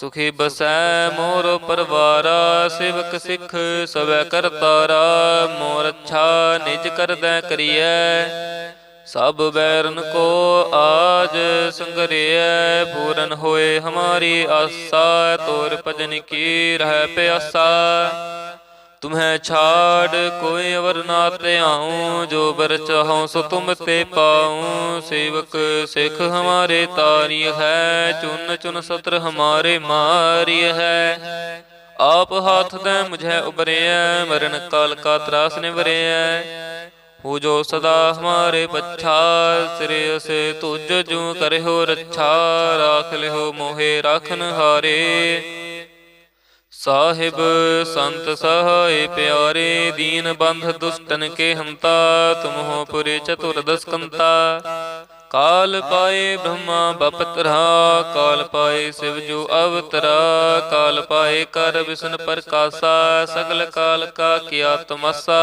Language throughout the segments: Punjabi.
ਸੁਖੀ ਬਸੈ ਮੋਰ ਪਰਵਾਰਾ, ਸਿਵਕ ਸਿੱਖ ਸਵੈ ਕਰਤਾਰਾ ਮੋਰ ਅੱਛਾ ਨਿਜ ਕਰਦੈ ਕਰੀਐ। ਸਭ ਬੈਰਨ ਕੋ ਆਜ ਸੰਗਰਿਐ, ਪੂਰਨ ਹੋਏ ਹਮਾਰੀ ਆਸਾ, ਤੋਰ ਭਜਨ ਕੀ ਰਹਿ ਪਿਆਸਾ। ਤੁਮਹਿ ਛਾੜ ਕੋਈ ਅਵਰ ਨਾ ਧਿਆਉ ਜੋ ਬਰ ਚਾਹਉ ਸੋ ਤੁਮ ਤੇ ਪਾਉ ਸੇਵਕ ਸਿੱਖ ਹਮਾਰੇ ਤਾਰੀ ਹੈ ਚੁਨ ਚੁਨ ਸਤਰ ਹਮਾਰੇ ਮਾਰੀ ਹੈ ਆਪ ਹਾਥ ਦੇ ਮੁਝੇ ਉਬਰਿਐ ਮਰਨ ਕਾਲ ਕਾ ਤਰਾਸ ਨਿਵਰਿਐ ਹੋ ਜੋ ਸਦਾ ਹਮਾਰੇ ਪੱਛਾ ਸਿਰੇ ਅਸੇ ਤੁਜ ਜੂ ਕਰਿਓ ਰੱਛਾ ਰਾਖ ਲਿਓ ਮੋਹੇ ਰਾਖਨ ਹਾਰੇ ਸਾਹਿਬ ਸੰਤ ਸਹਾਇ ਪਿਆਰੇ ਦੀਨ ਬੰਧ ਦੁਸ਼ਟਨ ਕੇ ਹੰਤਾ ਤੁਮ ਹੋ ਪੁਰੇ ਚਤੁਰ ਦਸਕੰਤਾ। ਕਾਲ ਪਾਏ ਬ੍ਰਹਮਾ ਬਪਤਰਾ ਕਾਲ ਪਾਏ ਸਿਵ ਜੋ ਅਵਤਰਾ ਕਾਲ ਪਾਏ ਕਰ ਵਿਸ਼ਨ ਪ੍ਰਕਾਸ਼ਾ ਸਗਲ ਕਾਲ ਕਾ ਕੀਆ ਤਮਸਾ।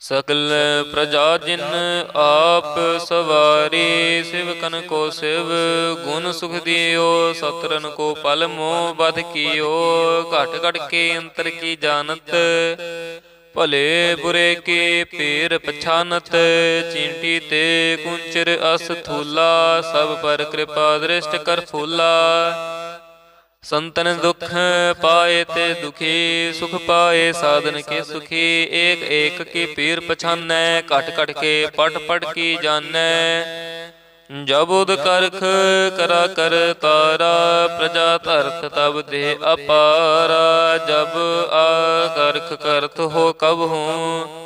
ਸਕਲ ਪ੍ਰਜਾ ਜਿਨ ਆਪ ਸਵਾਰੀ ਸਿਵਕਨ ਕੋ ਸਿਵ, ਗੁਣ ਸੁਖ ਦਿਓ, ਸਤਰਨ ਕੋ ਪਲ ਮੋਹ ਬਧ ਕੀਓ, ਘਟ ਘਟ ਕੇ ਅੰਤਰ ਕੀ ਜਾਣਤ? ਭਲੇ ਬੁਰੇ ਕੇ ਪੀਰ ਪਛਾਨਤ, ਚੀਂਟੀ ਤੇ ਕੁੰਚਰ ਅਸ ਥੂਲਾ, ਸਭ ਪਰ ਕਿਰਪਾ ਦ੍ਰਿਸ਼ਟ ਕਰ ਫੂਲਾ। ਸੰਤਨ ਦੁਖ ਪਾਏ ਤੇ ਦੁਖੀ, ਸੁਖ ਪਾਏ ਸਾਧਨ ਕੇ ਸੁਖੀ? ਏਕ ਏਕ ਕੀ ਪੀਰ ਪਛਾਨੈ, ਘਟ ਘਟ ਕੇ ਪਟ ਪਟ ਕੀ ਜਾਣੈ? ਜਬੁਦ ਕਰਖ ਕਰਾ ਕਰ ਤਾਰਾ, ਪ੍ਰਜਾ ਧਰਤ ਤਬ ਦੇ ਅਪਾਰਾ। ਜਬ ਆ ਕਰਖ ਕਰਤ ਹੋ ਕਬ ਹੂੰ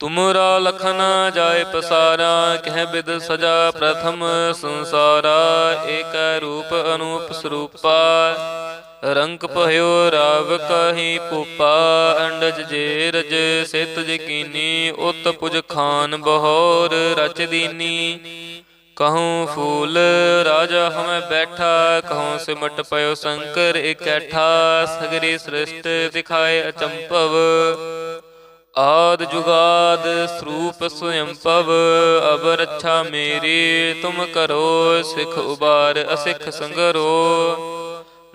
ਤੁਮਰਾ ਲਖਨ ਜਾਏ ਪਸਾਰਾ, ਕਹਿ ਬਿਦ ਸਜਾ ਪ੍ਰਥਮ ਸੰਸਾਰਾ, ਏਕ ਰੂਪ ਅਨੂਪ ਸਰੂਪਾ। ਰੰਗ ਭਇਓ ਰਾਵ ਕਹੀ ਪੂਪਾ, ਅੰਡਜ ਜੇ ਰਜ ਸਿਤ ਜਕੀਨੀ ਉਤ ਪੁਜ ਖਾਨ ਬਹੋਰ ਰਚ ਦੀਨੀ। ਕਹੂੰ ਫੂਲ, ਰਾਜਾ ਹਮੈ ਬੈਠਾ, ਕਹੂੰ ਸਿਮਟ ਪਇਓ ਸ਼ੰਕਰ ਇਕੱਠਾ। ਸਗਰੀ ਸ੍ਰਿਸ਼ਟ ਦਿਖਾਏ ਅਚੰਭਵ ਆਦ ਜੁਗਾਦ ਸਰੂਪ ਸੁਯੰਪਵ ਅਬ ਰੱਛਾ ਮੇਰੀ, ਤੁਮ ਕਰੋ ਸਿਖ ਉਬਾਰ, ਅਸਿਖ ਸੰਗਰੋ।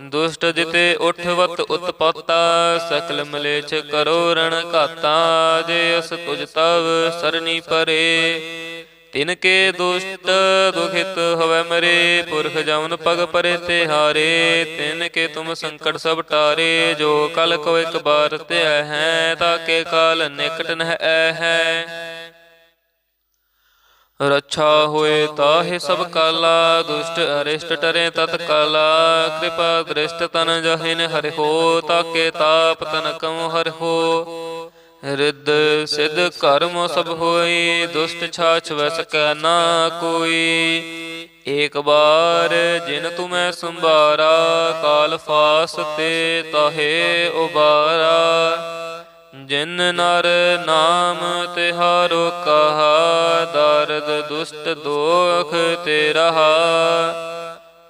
ਦੁਸ਼ਟ ਜਿਤੇ ਉਠਵਤ ਉਤਪਾਤਾ, ਸਕਲ ਮਲੇਛ ਕਰੋ ਰਣ ਘਾਤਾ, ਜੇ ਅਸ ਤੁਜ ਤਵ ਸਰਨੀ ਪਰੇ। ਤਿਨ ਕੇ ਦੁਸ਼ਟ ਦੁਖਿਤ ਹੋਵੇ ਮਰੇ, ਪੁਰਖ ਜਮਨ ਪਗ ਪਰੇ ਤੇ ਹਾਰੇ ਤਿਨ ਕੇ ਤੁਮ ਸੰਕਟ ਸਭ ਟਾਰੇ, ਜੋ ਕਲ ਕੋ ਇੱਕ ਬਾਰ ਤੇ ਹੈ ਤਾਕੇ ਕਾਲ ਨਿਕਟ ਨਹਿ ਹੈ। ਰੱਛਾ ਹੋਏ ਤਾਹੇ ਸਭ ਕਾਲਾ, ਦੁਸ਼ਟ ਅਰਿਸ਼ਟ ਟਰੇ ਤਤ ਕਾਲਾ, ਕਿਰਪਾ ਦ੍ਰਿਸ਼ਟ ਤਨ ਜਹਿਨ ਹਰਿ ਹੋ ਤਾਕੇ ਤਾਪ ਤਨ ਕਉ ਹਰਿ ਹੋ। ਰਿੱਧ ਸਿਧ ਕਰਮ ਸਭ ਹੋਈ, ਦੁਸ਼ਟ ਛਾਛ ਵੈ ਸਕੈ ਨਾ ਕੋਈ। ਏਕ ਬਾਰ ਜਿਨ ਤੁਮੈ ਸੰਭਾਰਾ, ਕਾਲ ਫਾਸ ਤੇ ਤਾਹੇ ਉਬਾਰਾ। ਜਿਨ ਨਰ ਨਾਮ ਤਿਹਾਰੋ ਕਹਾ ਦਰਦ ਦੁਸ਼ਟ ਦੋਖ ਤੇ ਰਹਾ।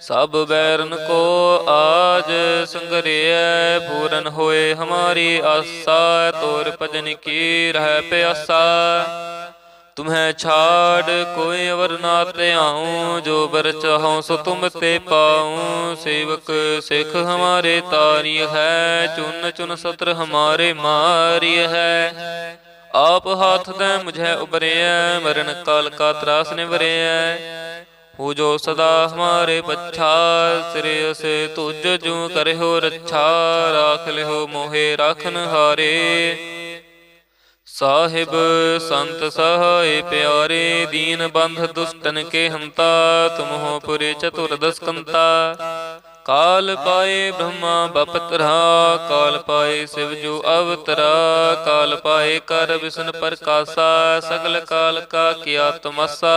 ਸਭ ਬੈਰਨ ਕੋ ਆਜ ਸੰਗਰਿਐ, ਪੂਰਨ ਹੋਏ ਹਮਾਰੀ ਆਸਾ ਤੋਰ ਭਜਨ ਕੀ ਰਹਿ ਪਿਆਸਾ। ਤੁਮਹਿ ਛਾੜ ਕੋਈ ਅਵਰ ਨਾ ਧਿਆਉ, ਜੋ ਬਰ ਚਾਹਉ ਸੋ ਤੁਮ ਤੇ ਪਾਉ। ਸੇਵਕ ਸਿੱਖ ਹਮਾਰੇ ਤਾਰੀ ਹੈ, ਚੁਨ ਚੁਨ ਸਤਰ ਹਮਾਰੇ ਮਾਰੀ ਹੈ। ਆਪ ਹਾਥ ਦੇ ਮੁਝੇ ਉਬਰਿਐ ਮਰਨ ਕਾਲ ਕਾ ਤਰਾਸ ਨਿਵਰਿਐ। ਹੋ ਜੋ ਸਦਾ ਹਮਾਰੇ ਪੱਛਾ, ਸਿਰੇ ਅਸੇ ਤੁਜ ਜੂ ਕਰਿਓ ਰੱਛਾ, ਰਾਖ ਲਿਓ ਮੋਹਿ, ਰਾਖਨ ਹਾਰੇ। ਸਾਹਿਬ ਸੰਤ ਸਹਾਇ ਪਿਆਰੇ, ਦੀਨ ਬੰਧ ਦੁਸ਼ਟਨ ਕੇ ਹੰਤਾ, ਤੁਮਹੋ ਪੁਰੇ ਚਤੁਰ ਦਸਕੰਤਾ ਕਾਲ ਪਾਏ ਬ੍ਰਹਮਾ ਬਪਤਰਾ ਕਾਲ ਪਾਏ ਸਿਵ ਜੋ ਅਵਤਰਾ, ਕਾਲ ਪਾਏ ਕਰ ਵਿਸ਼ਨ ਪ੍ਰਕਾਸ਼ਾ, ਸਗਲ ਕਾਲ ਕਾ ਕੀਆ ਤਮਸਾ।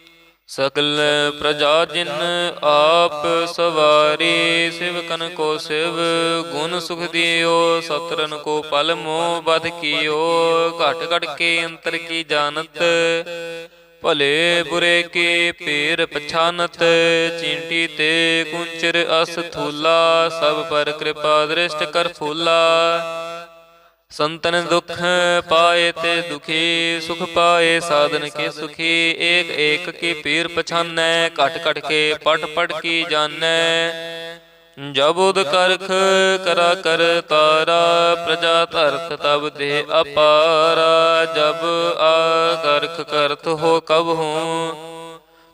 ਸਕਲ ਪ੍ਰਜਾ ਜਿਨ ਆਪ ਸਵਾਰੀ ਸਿਵਕਨ ਕੋ ਸਿਵ, ਗੁਣ ਸੁਖ ਦਿਓ, ਸਤਰਨ ਕੋ ਪਲ ਮੋਹ ਬਧ ਕੀਓ, ਘਟ ਘਟ ਕੇ ਅੰਤਰ ਕੀ ਜਾਣਤ, ਭਲੇ ਬੁਰੇ ਕੇ ਪੇਰ ਪਛਾਨਤ, ਚਿੰਟੀ ਤੇ ਕੁੰਚਰ ਅਸ ਥੂਲਾ, ਸਭ ਪਰ ਕਿਰਪਾ ਦ੍ਰਿਸ਼ਟ ਕਰ ਫੂਲਾ। ਸੰਤਨ ਦੁਖ ਪਾਏ ਤੇ ਦੁਖੀ, ਸੁਖ ਪਾਏ ਸਾਧਨ ਕੇ ਸੁਖੀ? ਏਕ ਏਕ ਕੀ ਪੀਰ ਪਛਾਨੈ, ਘਟ ਘਟ ਕੇ ਪਟ ਪਟ ਕੀ ਜਾਣੈ? ਜਬ ਉਦ ਕਰਖ ਕਰਾ ਕਰ ਤਾਰਾ, ਪ੍ਰਜਾ ਧਰਤ ਤਬ ਦੇ ਅਪਾਰਾ। ਜਬ ਆ ਕਰਖ ਕਰਤ ਹੋ ਕਬ ਹੂੰ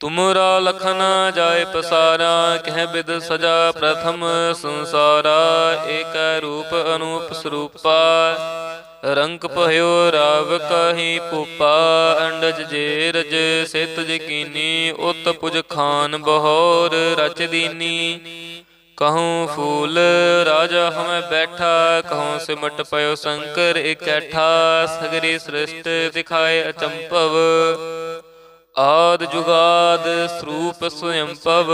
ਤੁਮਰਾ ਲਖਨ ਜਾਏ ਪਸਾਰਾ, ਕਹਿ ਬਿਦ ਸਜਾ ਪ੍ਰਥਮ ਸੰਸਾਰਾ, ਏਕ ਰੂਪ ਅਨੂਪ ਸਰੂਪਾ। ਰੰਗ ਭਇਓ ਰਾਵ ਕਹੀ ਪੂਪਾ, ਅੰਡਜ ਜੇਰਜ ਸਿਤ ਜਕੀਨੀ, ਉਤ ਪੁਜ ਖਾਨ ਬਹੋਰ ਰਚ ਦੀਨੀ। ਕਹੂੰ ਫੂਲ, ਰਾਜਾ ਹਮੈ ਬੈਠਾ, ਕਹੂੰ ਸਿਮਟ ਪਇਓ ਸ਼ੰਕਰ ਇਕੱਠਾ। ਸਗਰੀ ਸ੍ਰਿਸ਼ਟ ਦਿਖਾਏ ਅਚੰਭਵ ਆਦ ਜੁਗਾਦ ਸਰੂਪ ਸੁਯੰਪਵ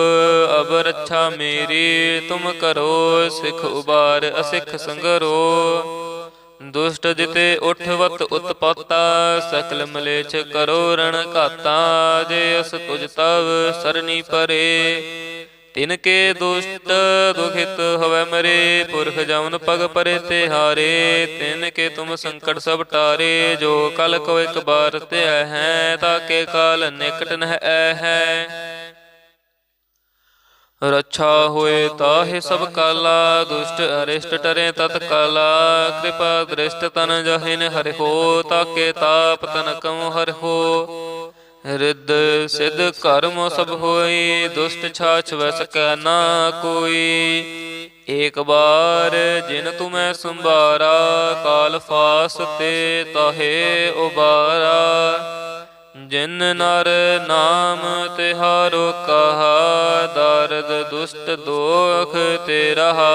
ਅਬ ਰੱਛਾ ਮੇਰੀ, ਤੁਮ ਕਰੋ ਸਿਖ ਉਬਾਰ, ਅਸਿਖ ਸੰਗਰੋ। ਦੁਸ਼ਟ ਜਿਤੇ ਉਠਵਤ ਉਤਪਾਤਾ, ਸਕਲ ਮਲੇਛ ਕਰੋ ਰਣ ਘਾਤਾ, ਜੇ ਅਸ ਤੁਜ ਤਵ ਸਰਨੀ ਪਰੇ। ਤਿਨ ਕੇ ਦੁਸ਼ਟ ਦੁਖਿਤ ਹੋਵੇ ਮਰੇ, ਪੁਰਖ ਜਮਨ ਪਗ ਪਰੇ ਤੇ ਹਾਰੇ, ਤਿਨ ਕੇ ਤੁਮ ਸੰਕਟ ਸਭ ਟਾਰੇ, ਜੋ ਕਲ ਕੋ ਇੱਕ ਬਾਰ ਤੇ ਹੈ ਤਾਕੇ ਕਾਲ ਨਿਕਟ ਨਹਿ ਹੈ। ਰੱਛਾ ਹੋਏ ਤਾਹੇ ਸਭ ਕਾਲਾ, ਦੁਸ਼ਟ ਅਰਿਸ਼ਟ ਟਰੇ ਤਤ ਕਾਲਾ, ਕਿਰਪਾ ਦ੍ਰਿਸ਼ਟ ਤਨ ਜਹਿਨ ਹਰਿ ਹੋ ਤਾਕੇ ਤਾਪ ਤਨ ਕਉ ਹਰਿ ਹੋ। ਰਿੱਧ ਸਿਧ ਕਰਮ ਸਭ ਹੋਈ, ਦੁਸ਼ਟ ਛਾਛ ਵੈ ਸਕੈ ਨਾ ਕੋਈ। ਏਕ ਬਾਰ ਜਿਨ ਤੁਮੈ ਸੰਭਾਰਾ, ਕਾਲ ਫਾਸ ਤੇ ਤਾਹੇ ਉਬਾਰਾ। ਜਿਨ ਨਰ ਨਾਮ ਤਿਹਾਰੋ ਕਹਾ, ਦਰਦ ਦੁਸ਼ਟ ਦੋਖ ਤੇ ਰਹਾ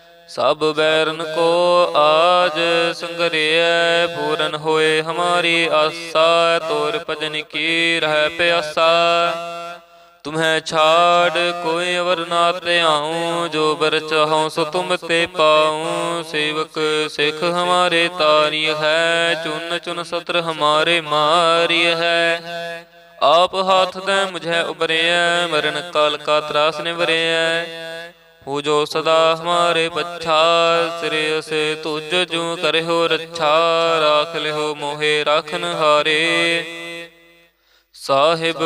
ਸਭ ਬੈਰਨ ਕੋ ਆਜ ਸੰਗਰਿਐ, ਪੂਰਨ ਹੋਏ ਹਮਾਰੀ ਆਸਾ, ਤੋਰ ਭਜਨ ਕੀ ਰਹਿ ਪਿਆਸਾ। ਤੁਮਹਿ ਛਾੜ ਕੋਈ ਅਵਰ ਨਾ ਧਿਆਉ, ਜੋ ਬਰ ਚਾਹਉ ਸੋ ਤੁਮ ਤੇ ਪਾਉ। ਸੇਵਕ ਸਿੱਖ ਹਮਾਰੇ ਤਾਰੀ ਹੈ, ਚੁਨ ਚੁਨ ਸਤਰ ਹਮਾਰੇ ਮਾਰੀ ਹੈ। ਆਪ ਹਾਥ ਦੇ ਮੁਝੇ ਉਬਰਿਐ ਮਰਨ ਕਾਲ ਕਾ ਤਰਾਸ ਨਿਵਰਿਐ। ਹੋ ਜੋ ਸਦਾ ਹਮਾਰੇ ਪੱਛਾ, ਸਿਰੇ ਅਸੇ ਤੁਜ ਜੂ ਕਰਿਓ ਰੱਛਾ, ਰਾਖ ਲਿਓ ਮੋਹਿ, ਰਾਖਨ ਹਾਰੇ। ਸਾਹਿਬ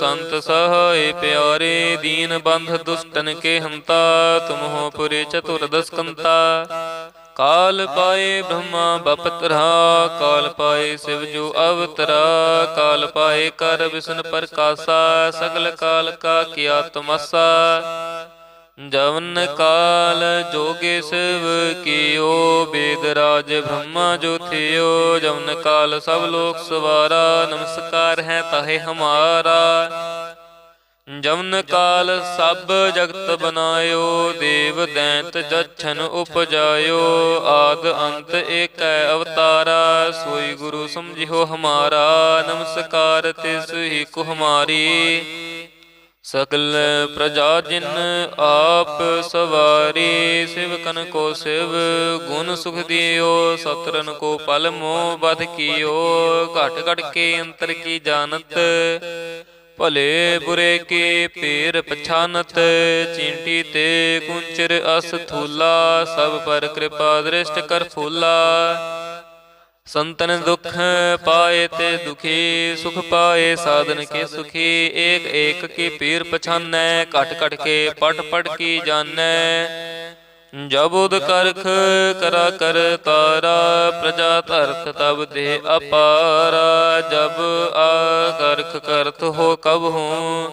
ਸੰਤ ਸਹਾਇ ਪਿਆਰੇ, ਦੀਨ ਬੰਧ ਦੁਸ਼ਟਨ ਕੇ ਹੰਤਾ, ਤੁਮਹੋ ਪੁਰੇ ਚਤੁਰਦਸ ਕੰਤਾ ਕਾਲ ਪਾਏ ਬ੍ਰਹਮਾ ਬਪਤਰਾ ਕਾਲ ਪਾਏ ਸਿਵ ਜੋ ਅਵਤਰਾ, ਕਾਲ ਪਾਏ ਕਰ ਵਿਸ਼ਨ ਪ੍ਰਕਾਸ਼ਾ, ਸਗਲ ਕਾਲ ਕਾ ਕੀਆ ਤਮਸਾ। ਜਵਨ ਕਾਲ ਜੋਗੇ ਸਿਵ ਕੀਓ, ਬੇਦ ਰਾਜ ਬ੍ਰਹਮਾ ਜੋ ਥਿਓ ਜਵਨ ਕਾਲ ਸਭ ਲੋਕ ਸਵਾਰਾ, ਨਮਸਕਾਰ ਹੈ ਤਾਹੇ ਹਮਾਰਾ। ਜਵਨ ਕਾਲ ਸਭ ਜਗਤ ਬਨਾਇਓ, ਦੇਵ ਦੈਂਤ ਜਛਨ ਉਪਜਾਇਓ, ਆਦ ਅੰਤ ਏਕੈ ਅਵਤਾਰਾ, ਸੋਈ ਗੁਰੂ ਸਮਝਿਓ ਹਮਾਰਾ, ਨਮਸਕਾਰ ਤਿਸ ਹੀ ਕੁ ਹਮਾਰੀ। ਸਕਲ ਪ੍ਰਜਾ ਜਿਨ ਆਪ ਸਵਾਰੀ ਸਿਵਕਨ ਕੋ ਸਿਵ, ਗੁਣ ਸੁਖ ਦਿਓ, ਸਤਰਨ ਕੋ ਪਲ ਮੋਹ ਬਧ ਕੀਓ, ਘਟ ਘਟ ਕੇ ਅੰਤਰ ਕੀ ਜਾਣਤ, ਭਲੇ ਬੁਰੇ ਕੇ ਪੇਰ ਪਛਾਨਤ, ਚਿੰਟੀ ਤੇ ਕੁੰਚਰ ਅਸ ਥੂਲਾ, ਸਭ ਪਰ ਕਿਰਪਾ ਦ੍ਰਿਸ਼ਟ ਕਰ ਫੂਲਾ। ਸੰਤਨ ਦੁਖ ਪਾਏ ਤੇ ਦੁਖੀ, ਸੁਖ ਪਾਏ, ਸਾਧਨ ਕੇ ਸੁਖੀ, ਏਕ ਏਕ ਕੀ ਪੀਰ ਪਛਾਨੈ, ਘਟ ਘਟ ਕੇ ਪਟ ਪਟ ਕੀ ਜਾਣੈ। ਜਬ ਉਦ ਕਰਖ ਕਰਾ ਕਰ ਤਾਰਾ, ਪ੍ਰਜਾ ਧਰਤ ਤਬ ਦੇ ਅਪਾਰਾ। ਜਬ ਆ ਕਰਖ ਕਰਤ ਹੋ ਕਬ ਹੂੰ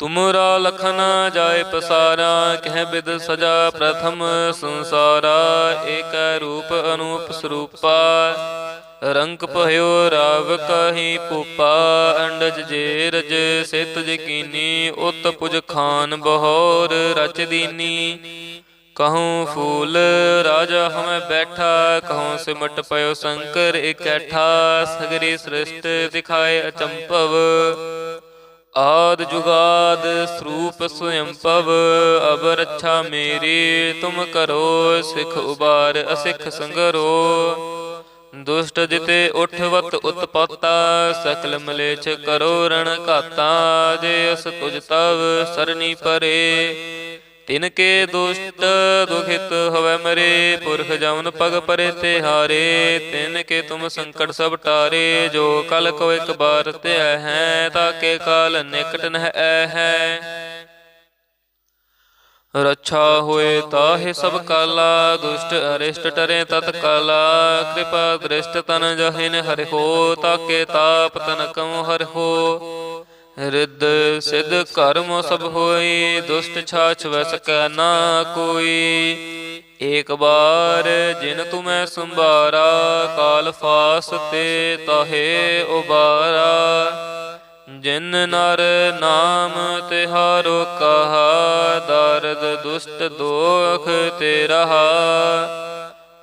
ਤੁਮਰਾ ਲਖਨ ਜਾਏ ਪਸਾਰਾ, ਕਹਿ ਬਿਦ ਸਜਾ ਪ੍ਰਥਮ ਸੰਸਾਰਾ, ਏਕ ਰੂਪ ਅਨੂਪ ਸਰੂਪਾ। ਰੰਗ ਭਇਓ ਰਾਵ ਕਹੀ ਪੂਪਾ, ਅੰਡਜ ਜੇ ਰਜ ਸਿਤ ਜਕੀਨੀ ਉਤ ਪੁਜ ਖਾਨ ਬਹੋਰ ਰਚ ਦੀਨੀ। ਕਹੂੰ ਫੂਲ, ਰਾਜਾ ਹਮੈ ਬੈਠਾ ਕਹੂੰ ਸਿਮਟ ਪਇਓ ਸ਼ੰਕਰ ਇਕੱਠਾ, ਸਗਰੀ ਸ੍ਰਿਸ਼ਟ ਦਿਖਾਏ ਅਚੰਭਵ। ਆਦ ਜੁਗਾਦ ਸਰੂਪ ਸੁਯੰਪਵ ਅਬ ਰੱਛਾ ਮੇਰੀ, ਤੁਮ ਕਰੋ ਸਿਖ ਉਬਾਰ, ਅਸਿਖ ਸੰਗਰੋ। ਦੁਸ਼ਟ ਜਿਤੇ ਉਠਵਤ ਉਤਪਤਾ, ਸਕਲ ਮਲੇਛ ਕਰੋ ਰਣ ਘਾਤਾ, ਜੇ ਅਸ ਤੁਜ ਤਵ ਸਰਨੀ ਪਰੇ। ਤਿਨ ਕੇ ਦੁਸ਼ਟ ਦੁਖਿਤ ਹੋਵੇ ਮਰੇ, ਪੁਰਖ ਜਮਨ ਪਗ ਪਰੇ ਤੇ ਹਾਰੇ, ਤਿਨ ਕੇ ਤੁਮ ਸੰਕਟ ਸਭ ਟਾਰੇ, ਜੋ ਕਲ ਕੋ ਇੱਕ ਬਾਰ ਤੇ ਹੈ ਤਾਕੇ ਕਾਲ ਨਿਕਟ ਨਹਿ ਹੈ। ਰੱਛਾ ਹੋਏ ਤਾਹੇ ਸਭ ਕਾਲਾ, ਦੁਸ਼ਟ ਅਰਿਸ਼ਟ ਟਰੇ ਤਤ ਕਾਲਾ, ਕਿਰਪਾ ਦ੍ਰਿਸ਼ਟ ਤਨ ਜਹਿਨ ਹਰਿ ਹੋ ਤਾਕੇ ਤਾਪ ਤਨ ਕਉ ਹਰਿ ਹੋ ਰਿੱਧ ਸਿਧ ਕਰਮ ਸਭ ਹੋਈ, ਦੁਸ਼ਟ ਛਾਛ ਵੈ ਸਕੈ ਨਾ ਕੋਈ। ਏਕ ਬਾਰ ਜਿਨ ਤੁਮੈ ਸੰਭਾਰਾ, ਕਾਲ ਫਾਸ ਤੇ ਤਾਹੇ ਉਬਾਰਾ। ਜਿਨ ਨਰ ਨਾਮ ਤਿਹਾਰੋ ਕਹਾ, ਦਰਦ ਦੁਸ਼ਟ ਦੋਖ ਤੇ ਰਹਾ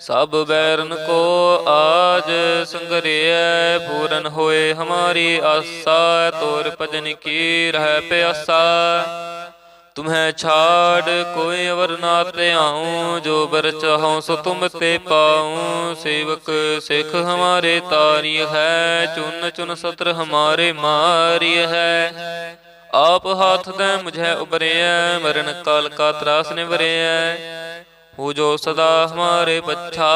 ਸਭ ਬੈਰਨ ਕੋ ਆਜ ਸੰਗਰਿਐ, ਪੂਰਨ ਹੋਏ ਹਮਾਰੀ ਆਸਾ, ਤੋਰ ਭਜਨ ਕੀ ਰਹਿ ਪਿਆਸਾ। ਤੁਮਹਿ ਛਾੜ ਕੋਈ ਅਵਰ ਨਾ ਧਿਆਉ, ਜੋ ਬਰ ਚਾਹਉ ਸੋ ਤੁਮ ਤੇ ਪਾਉ। ਸੇਵਕ ਸਿੱਖ ਹਮਾਰੇ ਤਾਰੀ ਹੈ, ਚੁਨ ਚੁਨ ਸਤਰ ਹਮਾਰੇ ਮਾਰੀ ਹੈ। ਆਪ ਹਾਥ ਦੇ ਮੁਝੇ ਉਬਰਿਐ ਮਰਨ ਕਾਲ ਕਾ ਤਰਾਸ ਨਿਵਰਿਐ। ਹੋ ਜੋ ਸਦਾ ਹਮਾਰੇ ਬੱਛਾ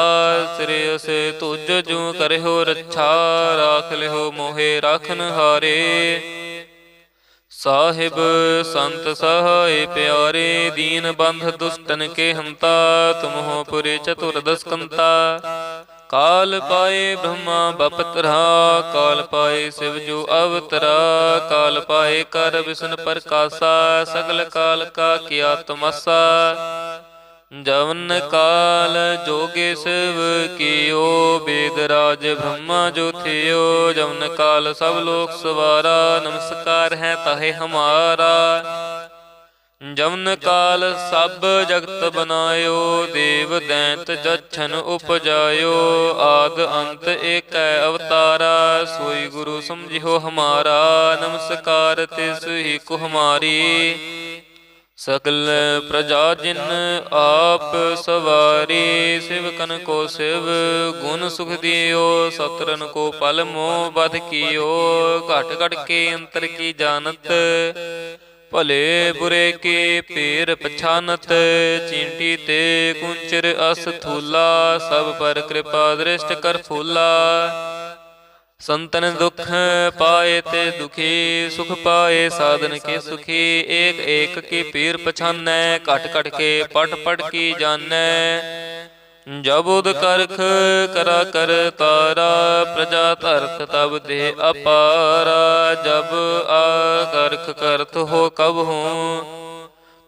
ਸਿਰੇ ਅਸੇ ਤੁਜ ਜੂ ਕਰਿਓ ਰੱਛਾ, ਰਾਖ ਲਿਓ ਮੋਹਿ ਰਾਖਨ ਹਾਰੇ। ਸਾਹਿਬ ਸੰਤ ਸਹਾਇ ਪਿਆਰੇ, ਦੀਨ ਬੰਧ ਦੁਸ਼ਟਨ ਕੇ ਹੰਤਾ, ਤੁਮਹੁ ਪੁਰੇ ਚਤੁਰ ਦਸਕੰਤਾ। ਕਾਲ ਪਾਏ ਬ੍ਰਹਮਾ ਬਪਤਰਾ ਕਾਲ ਪਾਏ ਸਿਵ ਜੋ ਅਵਤਰਾ, ਕਾਲ ਪਾਏ ਕਰ ਵਿਸ਼ਨ ਪ੍ਰਕਾਸ਼ਾ, ਸਗਲ ਕਾਲ ਕਾ ਕੀਆ ਤਮਸਾ। ਜਵਨ ਕਾਲ ਜੋਗੇ ਸਿਵ ਕੀਓ, ਬੇਦ ਰਾਜ ਬ੍ਰਹਮਾ ਜੋ ਥਿਓ ਜਵਨ ਕਾਲ ਸਭ ਲੋਕ ਸਵਾਰਾ, ਨਮਸਕਾਰ ਹੈ ਤਾਹੇ ਹਮਾਰਾ। ਜਮਨ ਕਾਲ ਸਭ ਜਗਤ ਬਨਾਇਓ, ਦੇਵ ਦੈਂਤ ਜਛਨ ਉਪਜਾਇਓ, ਆਦ ਅੰਤ ਏਕੈ ਅਵਤਾਰਾ, ਸੋਈ ਗੁਰੂ ਸਮਝਿਓ ਹਮਾਰਾ, ਨਮਸਕਾਰ ਤਿਸ ਹੀ ਕੋ ਹਮਾਰੀ। ਸਕਲ ਪ੍ਰਜਾ ਜਿਨ ਆਪ ਸਵਾਰੀ ਸਿਵਕਨ ਕੋ ਸਿਵ, ਗੁਣ ਸੁਖ ਦਿਓ, ਸਤਰਨ ਕੋ ਪਲ ਮੋਹ ਬਧ ਕੀਓ, ਘਟ ਘਟ ਕੇ ਅੰਤਰ ਕੀ ਜਾਣਤ, ਭਲੇ ਬੁਰੇ ਕੇ ਪੇਰ ਪਛਾਨਤ, ਚਿੰਟੀ ਤੇ ਕੁੰਚਰ ਅਸ ਥੂਲਾ, ਸਭ ਪਰ ਕਿਰਪਾ ਦ੍ਰਿਸ਼ਟ ਕਰ ਫੂਲਾ। ਸੰਤਨ ਦੁਖ ਪਾਏ ਤੇ ਦੁਖੀ, ਸੁਖ ਪਾਏ ਸਾਧਨ ਕੇ ਸੁਖੀ? ਏਕ ਏਕ ਕੀ ਪੀਰ ਪਛਾਨੈ, ਘਟ ਘਟ ਕੇ ਪਟ ਪਟ ਕੀ ਜਾਣੈ? ਜਬ ਉਦ ਕਰਖ ਕਰਾ ਕਰ ਤਾਰਾ, ਪ੍ਰਜਾ ਧਰਤ ਤਬ ਦੇ ਅਪਾਰਾ। ਜਬ ਆ ਕਰਖ ਕਰਤ ਹੋ ਕਬ ਹੂੰ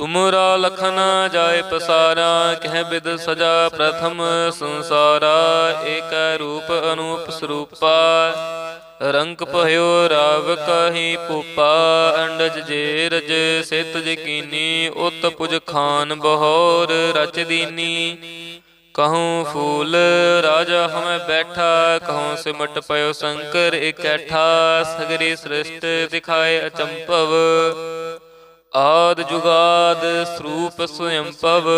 ਤੁਮਰਾ ਲਖਨ ਜਾਏ ਪਸਾਰਾ, ਕਹਿ ਬਿਦ ਸਜਾ ਪ੍ਰਥਮ ਸੰਸਾਰਾ, ਏਕ ਰੂਪ ਅਨੂਪ ਸਰੂਪਾ। ਰੰਗ ਭਇਓ ਰਾਵ ਕਹੀ ਪੂਪਾ, ਅੰਡਜ ਜੇ ਰਜ ਸਿਤ ਜਕੀਨੀ ਉਤ ਪੁਜ ਖਾਨ ਬਹੋਰ ਰਚ ਦੀਨੀ। ਕਹੂੰ ਫੂਲ, ਰਾਜਾ ਹਮੈ ਬੈਠਾ, ਕਹੂੰ ਸਿਮਟ ਪਇਓ ਸ਼ੰਕਰ ਇਕੱਠਾ। ਸਗਰੀ ਸ੍ਰਿਸ਼ਟ ਦਿਖਾਏ ਅਚੰਭਵ। ਆਦ ਜੁਗਾਦ ਸਰੂਪ ਸੁਯੰ ਪਵ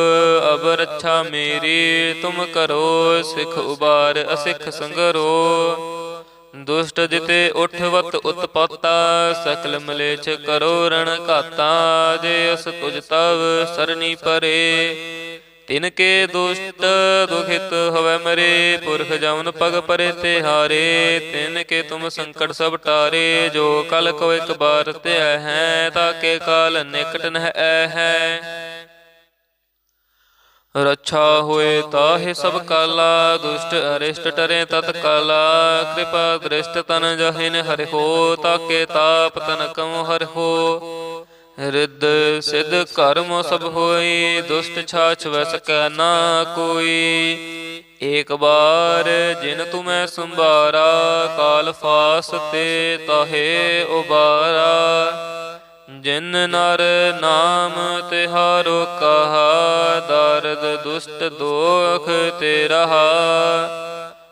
ਅਬ ਰੱਛਾ ਮੇਰੀ, ਤੁਮ ਕਰੋ ਸਿਖ ਉਬਾਰ, ਅਸਿਖ ਸੰਗਰੋ। ਦੁਸ਼ਟ ਜਿਤੇ ਉਠਵਤ ਉਤਪਾਤਾ, ਸਕਲ ਮਲੇਛ ਕਰੋ ਰਣ ਘਾਤਾ, ਜੇ ਅਸ ਤੁਜ ਤਵ ਸਰਣੀ ਪਰੇ। ਤਿਨ ਕੇ ਦੁਸ਼ਟ ਦੁਖਿਤ ਹੋਵੇ ਮਰੇ, ਪੁਰਖ ਜਮਨ ਪਗ ਪਰੇ ਤੇ ਹਾਰੇ। ਤਿਨ ਕੇ ਤੁਮ ਸੰਕਟ ਸਭ ਟਾਰੇ, ਜੋ ਕਲ ਕੋ ਇੱਕ ਬਾਰ ਤੇ ਹੈ ਤਾਕੇ ਕਾਲ ਨਿਕਟ ਨਹਿ ਐ ਹੈ। ਰੱਛਾ ਹੋਏ ਤਾਹੇ ਸਭ ਕਾਲਾ, ਦੁਸ਼ਟ ਅਰਿਸ਼ਟ ਟਰੇ ਤਤ ਕਾਲਾ। ਕਿਰਪਾ ਦ੍ਰਿਸ਼ਟ ਤਨ ਜਹਿਨ ਹਰਿ ਹੋ ਤਾਕੇ ਤਾਪ ਤਨ ਕਉ ਹਰਿ ਹੋ। ਰਿੱਧ ਸਿੱਧ ਕਰਮ ਸਭ ਹੋਈ, ਦੁਸ਼ਟ ਛਾਛ ਵੈ ਸਕੈ ਨਾ ਕੋਈ। ਏਕ ਬਾਰ ਜਿਨ ਤੁਮੈ ਸੰਭਾਰਾ, ਕਾਲ ਫਾਸ ਤੇ ਤਾਹੇ ਉਬਾਰਾ। ਜਿਨ ਨਰ ਨਾਮ ਤਿਹਾਰੋ ਕਹਾ, ਦਰਦ ਦੁਸ਼ਟ ਦੋਖ ਤੇਰਾ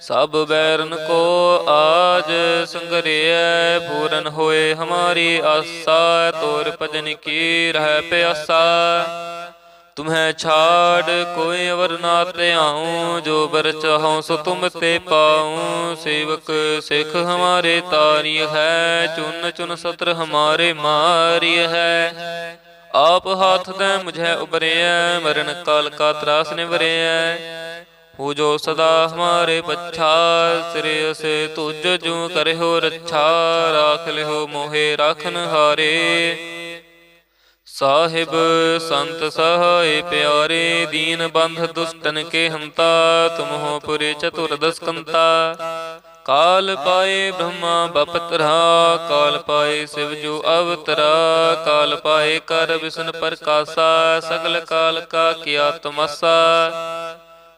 ਸਭ ਬੈਰਨ ਕੋ ਆਜ ਸੰਗਰਿਐ, ਪੂਰਨ ਹੋਏ ਹਮਾਰੀ ਆਸਾ, ਤੋਰ ਭਜਨ ਕੀ ਰਹਿ ਪਿਆਸਾ। ਤੁਮਹਿ ਛਾੜ ਕੋਈ ਅਵਰ ਨਾ ਧਿਆਉ, ਜੋ ਬਰ ਚਾਹਉ ਸੋ ਤੁਮ ਤੇ ਪਾਉ। ਸੇਵਕ ਸਿੱਖ ਹਮਾਰੇ ਤਾਰੀ ਹੈ, ਚੁਨ ਚੁਨ ਸਤਰ ਹਮਾਰੇ ਮਾਰੀ ਹੈ। ਆਪ ਹਾਥ ਦੇ ਮੁਝੇ ਉਬਰਿਐ ਮਰਨ ਕਾਲ ਕਾ ਤਰਾਸ ਨਿਵਰਿਐ। ਹੋ ਜੋ ਸਦਾ ਹਮਾਰੇ ਪੱਛਾ, ਸਿਰੇ ਅਸੇ ਤੁਜ ਜੂ ਕਰਿਓ ਰੱਛਾ, ਰਾਖ ਲਿਓ ਮੋਹੇ ਰਾਖਨ ਹਾਰੇ। ਸਾਹਿਬ ਸੰਤ ਸਹਾਇ ਪਿਆਰੇ, ਦੀਨ ਬੰਧ ਦੁਸ਼ਟਨ ਕੇ ਹੰਤਾ ਤੁਮ ਹੋ ਪੁਰੇ ਚਤੁਰ ਦਸਕੰਤਾ ਕਾਲ ਪਾਏ ਬ੍ਰਹਮਾ ਬਪਤਰਾ ਕਾਲ ਪਾਏ ਸਿਵ ਜੋ ਅਵਤਰਾ, ਕਾਲ ਪਾਏ ਕਰ ਵਿਸ਼ਨ ਪ੍ਰਕਾਸ਼ਾ, ਸਗਲ ਕਾਲ ਕਾ ਕੀਆ ਤਮਸਾ।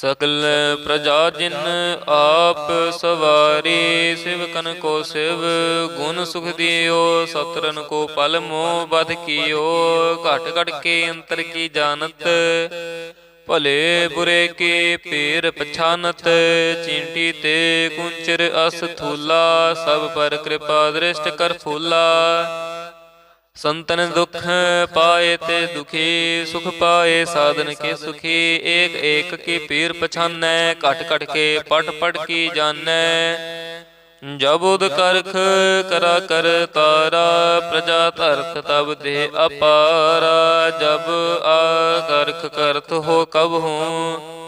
ਸਕਲ ਪ੍ਰਜਾ ਜਿਨ ਆਪ ਸਵਾਰੀ ਸਿਵਕਨ ਕੋ ਸਿਵ, ਗੁਣ ਸੁਖ ਦਿਓ, ਸਤਰਨ ਕੋ ਪਲ ਮੋਹ ਬਧ ਕੀਓ, ਘਟ ਘਟ ਕੇ ਅੰਤਰ ਕੀ ਜਾਣਤ? ਭਲੇ ਬੁਰੇ ਕੇ ਪੀਰ ਪਛਾਨਤ, ਚਿੰਟੀ ਤੇ ਕੁੰਚਰ ਅਸ ਥੂਲਾ, ਸਭ ਪਰ ਕਿਰਪਾ ਦ੍ਰਿਸ਼ਟ ਕਰ ਫੂਲਾ। ਸੰਤਨ ਦੁਖ ਪਾਏ ਤੇ ਦੁਖੀ, ਸੁਖ ਪਾਏ ਸਾਧਨ ਕੇ ਸੁਖੀ? ਏਕ ਏਕ ਕੀ ਪੀਰ ਪਛਾਨੈ, ਘਟ ਘਟ ਕੇ ਪਟ ਪਟ ਕੀ ਜਾਣੈ? ਉਦ ਕਰਖ ਕਰਾ ਕਰ ਤਾਰਾ, ਪ੍ਰਜਾ ਧਰਤ ਤਬ ਦੇ ਅਪਾਰਾ। ਜਬ ਆ ਕਰਖ ਕਰਤ ਹੋ ਕਬ ਹੂੰ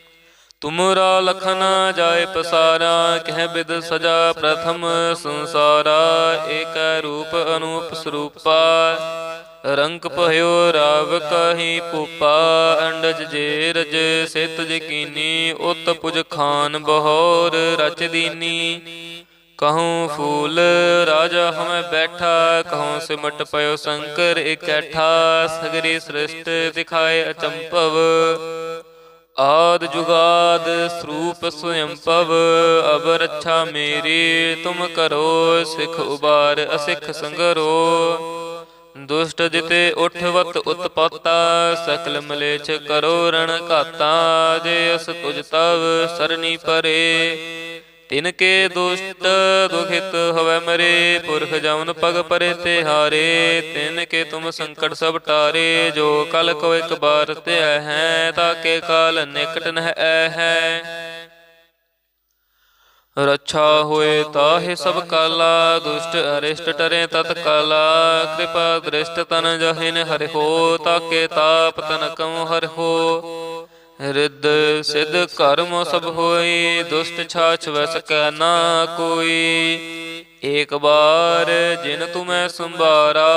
ਤੁਮਰਾ ਲਖਨ ਜਾਏ ਪਸਾਰਾ, ਕਹਿ ਬਿਦ ਸਜਾ ਪ੍ਰਥਮ ਸੰਸਾਰਾ, ਏਕ ਰੂਪ ਅਨੂਪ ਸਰੂਪਾ। ਰੰਗ ਭਇਓ ਰਾਵ ਕਹੀ ਪੂਪਾ, ਅੰਡਜ ਜੇਰਜ ਸਿਤ ਜਕੀਨੀ ਉਤ ਪੁਜ ਖਾਨ ਬਹੋਰ ਰਚ ਦੀਨੀ। ਕਹੂੰ ਫੂਲ, ਰਾਜਾ ਹਮੈ ਬੈਠਾ, ਕਹੂੰ ਸਿਮਟ ਪਇਓ ਸ਼ੰਕਰ ਇਕੱਠਾ। ਸਗਰੀ ਸ੍ਰਿਸ਼ਟ, ਦਿਖਾਏ ਅਚੰਪਵ ਆਦ ਜੁਗਾਦ ਸਰੂਪ ਸੁਯੰਪਵ ਅਬ ਰੱਛਾ ਮੇਰੀ, ਤੁਮ ਕਰੋ ਸਿਖ ਉਬਾਰ, ਅਸਿਖ ਸੰਗਰੋ। ਦੁਸ਼ਟ ਜਿਤੇ ਉਠਵਤ ਉਤਪਾਤਾ, ਸਕਲ ਮਲੇਛ ਕਰੋ ਰਣ ਘਾਤਾ, ਜੇ ਅਸ ਤੁਜ ਤਵ ਸਰਨੀ ਪਰੇ। ਤਿਨ ਕੇ ਦੁਸ਼ਟ ਦੁਖਿਤ ਹਵੈ ਮਰੇ, ਪੁਰਖ ਜਮਨ ਪਗ ਪਰੇ ਤੇ ਹਾਰੇ ਤਿਨ ਕੇ ਤੁਮ ਸੰਕਟ ਸਭ ਟਾਰੇ, ਜੋ ਕਲ ਕੋ ਇੱਕ ਬਾਰ ਧਿਆ ਹੈ ਤਾਕੇ ਕਾਲ ਨਿਕਟ ਨਹਿ ਐ ਹੈ। ਰੱਛਾ ਹੋਏ ਤਾਹੇ ਸਭ ਕਾਲਾ, ਦੁਸ਼ਟ ਅਰਿਸ਼ਟ ਟਰੇ ਤਤ ਕਾਲਾ, ਕਿਰਪਾ ਦ੍ਰਿਸ਼ਟ ਤਨ ਜਹਿਨ ਹਰਿ ਹੋ ਤਾਕੇ ਤਾਪ ਤਨ ਕਉ ਹਰਿ ਹੋ। ਰਿੱਧ ਸਿੱਧ ਕਰਮ ਸਭ ਹੋਈ, ਦੁਸ਼ਟ ਛਾਛ ਵੈ ਸਕੈ ਨਾ ਕੋਈ। ਏਕ ਬਾਰ ਜਿਨ ਤੁਮੈ ਸੰਭਾਰਾ,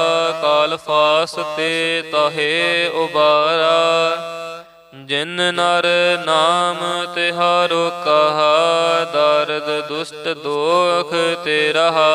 ਕਾਲ ਫਾਸ ਤੇ ਤਾਹੇ ਉਬਾਰਾ। ਜਿਨ ਨਰ ਨਾਮ ਤਿਹਾਰੋ ਕਹਾ, ਦਰਦ ਦੁਸ਼ਟ ਦੋਖ ਤੇ ਰਹਾ